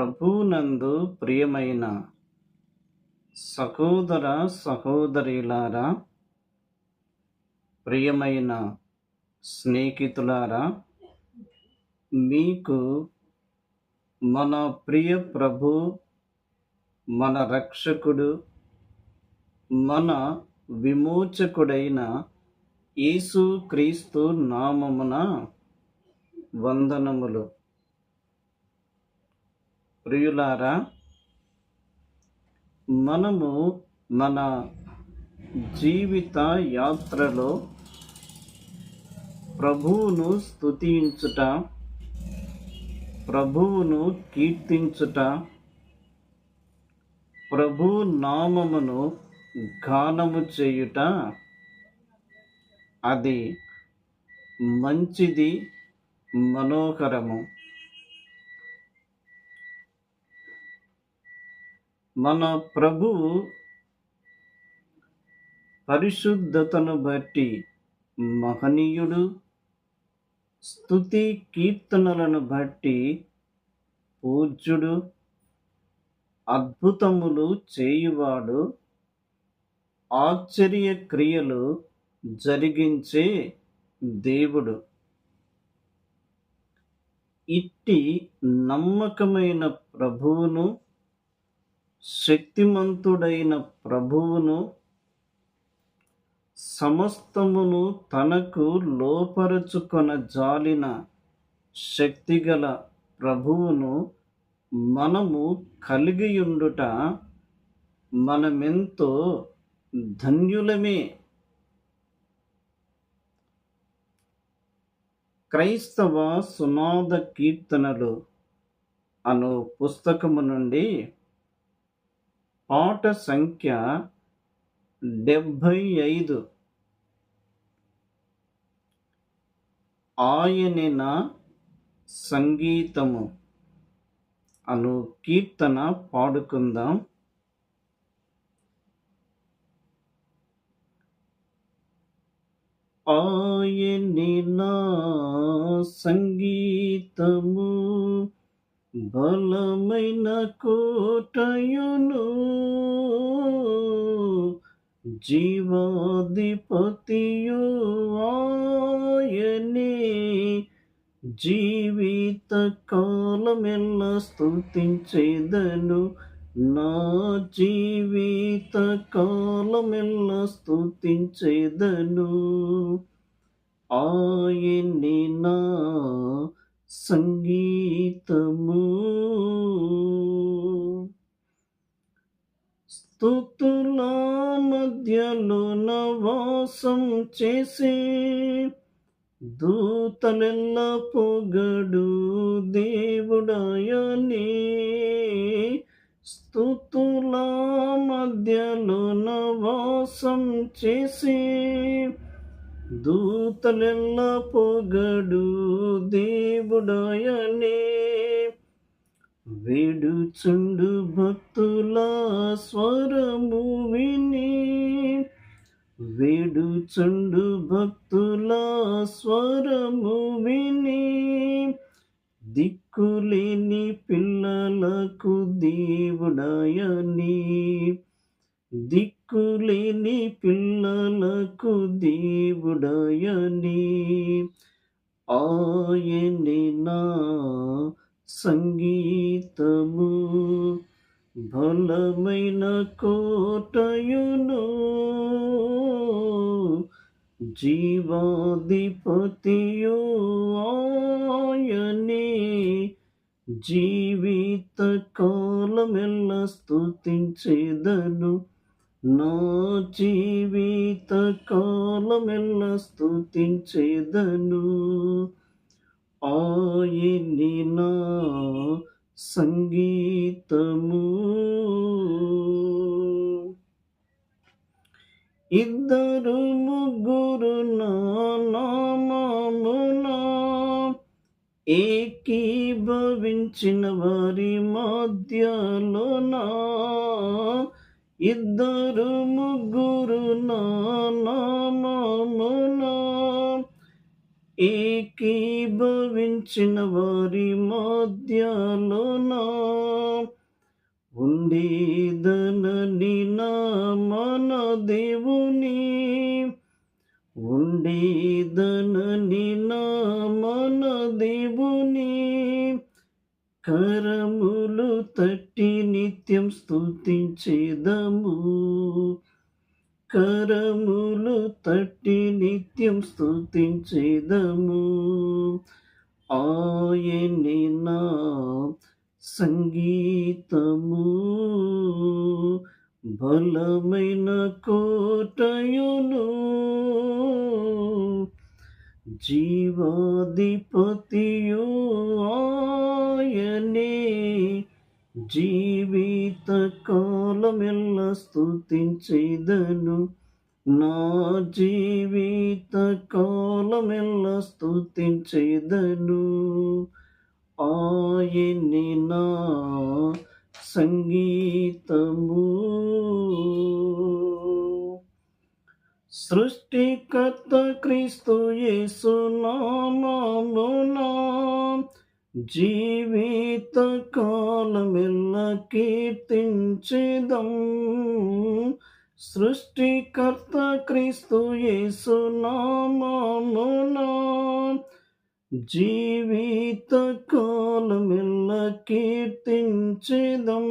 ప్రభునందు ప్రియమైన సహోదర సహోదరులారా ప్రియమైన స్నేహితులారా మీకు మన ప్రియ ప్రభు మన రక్షకుడు మన విమోచకుడైన యేసు క్రీస్తు నామమున వందనములు. ప్రియులారా మనము మన జీవిత యాత్రలో ప్రభువును స్తుతించుట ప్రభువును కీర్తించుట ప్రభు నామమును గానము చేయుట అది మంచిది మనోహరము. మన ప్రభువు పరిశుద్ధతను బట్టి మహనీయుడు స్థుతి కీర్తనలను బట్టి పూజ్యుడు అద్భుతములు చేయువాడు ఆశ్చర్య క్రియలు జరిగించే దేవుడు. ఇట్టి నమ్మకమైన ప్రభువును శక్తిమంతుడైన ప్రభువును సమస్తమును తనకు లోపరుచుకొన జాలిన శక్తిగల ప్రభువును మనము కలిగియుండుట మనమెంతో ధన్యులమే. క్రైస్తవ సునాద కీర్తనలు అను పుస్తకము నుండి పాట సంఖ్య డెబ్భై ఐదు ఆయనిన సంగీతము అను కీర్తన పాడుకుందాం. ఆయనిన సంగీతము బలమైన కోటయును జీవాధిపతియు ఆయనే. జీవిత కాలమెల్ల స్థుతించేదను నా జీవిత కాలమెల్ల స్థుతించేదను ఆయన్ని నా సంగీతము. స్థుతుల మధ్యలో నవాసం చేసి దూతలెల్ల పొగడు దేవుడాయని. స్థుతుల మధ్యలో నవాసం చేసి దూతలెల్ల పొగడు దేవుడాయనే. వేడుచుండు భక్తుల స్వరము విని. వేడుచుండు భక్తు నాకు దేవుడాయని ఆయనే నా సంగీతము. బలమైన కోటయును జీవాధిపతియు ఆయనే. జీవిత కాలమెల్ల స్తుతించేదను నా జీవిత కాలమెల్ల స్థుతించేదను ఆయన్ని నా సంగీతము. ఇద్దరు ముగ్గురు నా ఏకీభవించిన వారి నా ఇద్దరు ముగ్గురు నా నామమున ఏకీభవించిన వారి మధ్యలోన ఉండేదనని నా మన దేవుని ఉండేదనని నా మన దేవుని కరములు తట్టి నిత్యం స్థుతించేదము కరములు తట్టి నిత్యం స్థుతించేదము ఆయని నా సంగీతము. బలమైన కోటయును. జీవాధిపతియు ఆయనే. జీవిత కాలమెల్ల స్తుతించేదను. నా జీవిత కాలమెల్ల స్తుతించేదను. ఆయన్ని నా సంగీతము. సృష్టికర్త క్రీస్తు యేసు నామమునా జీవిత కాలమెల్ల కీర్తించేదం. సృష్టికర్త క్రీస్తు యేసు నామమునా జీవిత కాలమెల్ల కీర్తించేదం.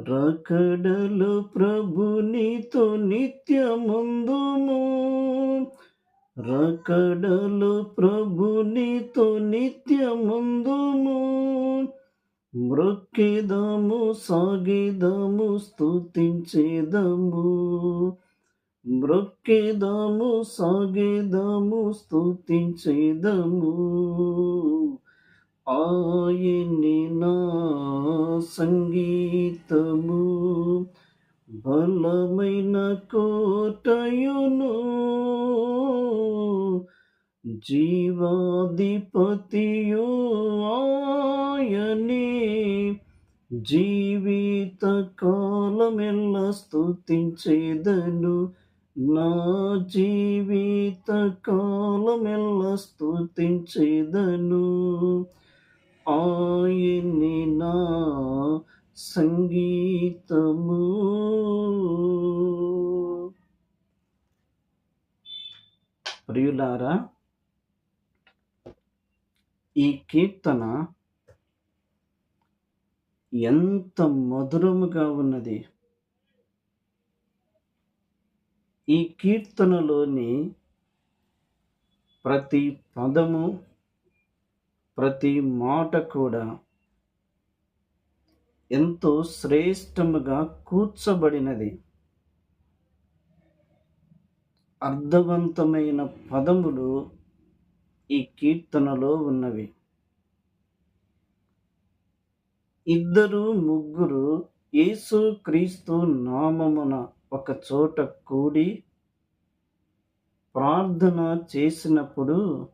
రకడలు ప్రభునితో నిత్యముందుము. రకడలు ప్రభునితో నిత్యముందుము. మృక్కిదము సాగిదము స్థుతించేదము మృక్కిదము సాగిదము స్థుతించేదము ఆయన్ని నా సంగీతము. బలమైన కోటయును జీవాధిపతియు ఆయనే. జీవిత కాలమెల్ల స్థుతించేదను నా జీవిత కాలమెల్ల స్థుతించేదను ఆయన్ని నా సంగీతము. ప్రియులారా ఈ కీర్తన ఎంత మధురముగా ఉన్నది. ఈ కీర్తనలోని ప్రతి పదము ప్రతి మాట కూడా ఎంతో శ్రేష్టముగా కూర్చబడినది. అర్థవంతమైన పదములు ఈ కీర్తనలో ఉన్నవి. ఇద్దరు ముగ్గురు యేసు క్రీస్తు నామమున ఒక చోట కూడి ప్రార్థన చేసినప్పుడు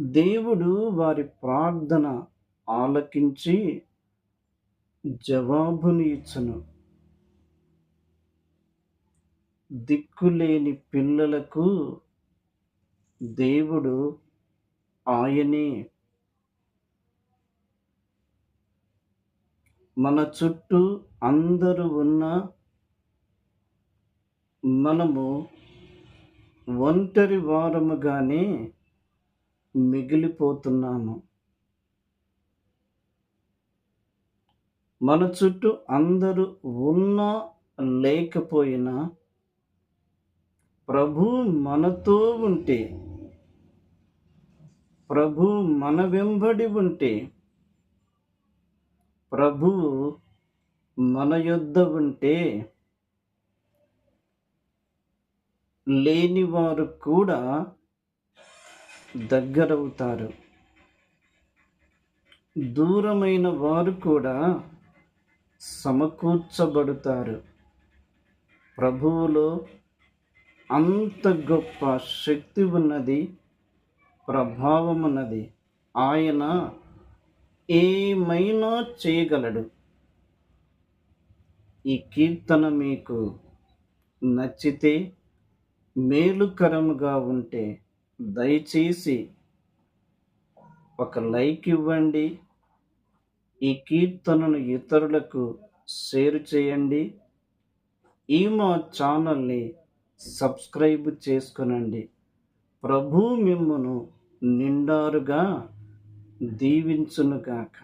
దేవుడు వారి ప్రార్థన ఆలకించి జవాబుని ఇచ్చును దిక్కులేని పిల్లలకు దేవుడు ఆయనే. మన చుట్టూ అందరూ ఉన్న మనము ఒంటరి వారముగానే మిగిలిపోతున్నాము. మన చుట్టూ అందరూ ఉన్నా లేకపోయినా ప్రభు మనతో ఉంటే ప్రభు మన వెంబడి ఉంటే ప్రభు మన యొద్ద ఉంటే లేని వారు కూడా దగ్గరవుతారు. దూరమైన వారు కూడా సమకూర్చబడతారు. ప్రభువులో అంత గొప్ప శక్తి ఉన్నది ప్రభావం ఉన్నది ఆయన ఏమైనా చేయగలడు? ఈ కీర్తన మీకు నచ్చితే మేలుకరముగా ఉంటే దయచేసి ఒక లైక్ ఇవ్వండి. ఈ కీర్తనను ఇతరులకు షేర్ చేయండి. ఈ మా ఛానల్ని సబ్స్క్రైబ్ చేసుకునండి. ప్రభు మిమ్మను నిండారుగా దీవించునుగాక.